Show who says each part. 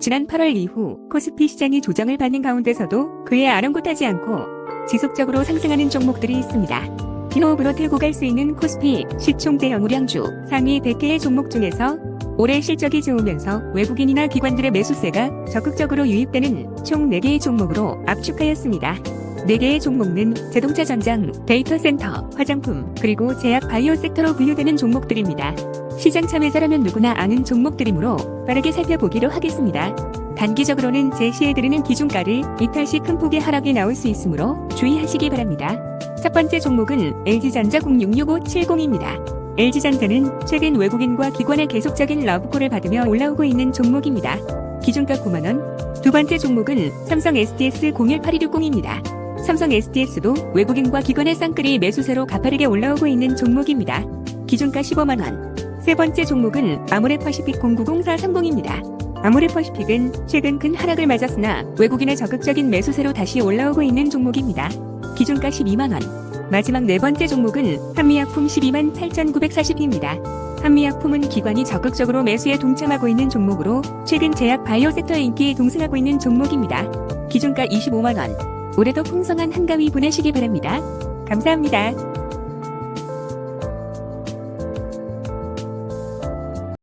Speaker 1: 지난 8월 이후 코스피 시장이 조정을 받는 가운데서도 그에 아랑곳하지 않고 지속적으로 상승하는 종목들이 있습니다. 기노업으로 들고 갈 수 있는 코스피 시총 대형 우량주 상위 100개의 종목 중에서 올해 실적이 좋으면서 외국인이나 기관들의 매수세가 적극적으로 유입되는 총 4개의 종목으로 압축하였습니다. 4개의 종목은 자동차 전장, 데이터 센터, 화장품, 그리고 제약 바이오 섹터로 분류되는 종목들입니다. 시장 참여자라면 누구나 아는 종목들이므로 빠르게 살펴보기로 하겠습니다. 단기적으로는 제시해드리는 기준가를 이탈 시 큰 폭의 하락이 나올 수 있으므로 주의하시기 바랍니다. 첫 번째 종목은 LG전자 066570입니다. LG전자는 최근 외국인과 기관의 계속적인 러브콜을 받으며 올라오고 있는 종목입니다. 기준가 9만원. 두 번째 종목은 삼성 SDS 018260입니다. 삼성 SDS도 외국인과 기관의 쌍끌이 매수세로 가파르게 올라오고 있는 종목입니다. 기준가 15만 원. 세 번째 종목은 아모레퍼시픽 090430입니다. 아모레퍼시픽은 최근 큰 하락을 맞았으나 외국인의 적극적인 매수세로 다시 올라오고 있는 종목입니다. 기준가 12만 원. 마지막 네 번째 종목은 한미약품 12만 8,940입니다. 한미약품은 기관이 적극적으로 매수에 동참하고 있는 종목으로 최근 제약 바이오 섹터의 인기에 동승하고 있는 종목입니다. 기준가 25만 원. 올해도 풍성한 한가위 보내시기 바랍니다. 감사합니다.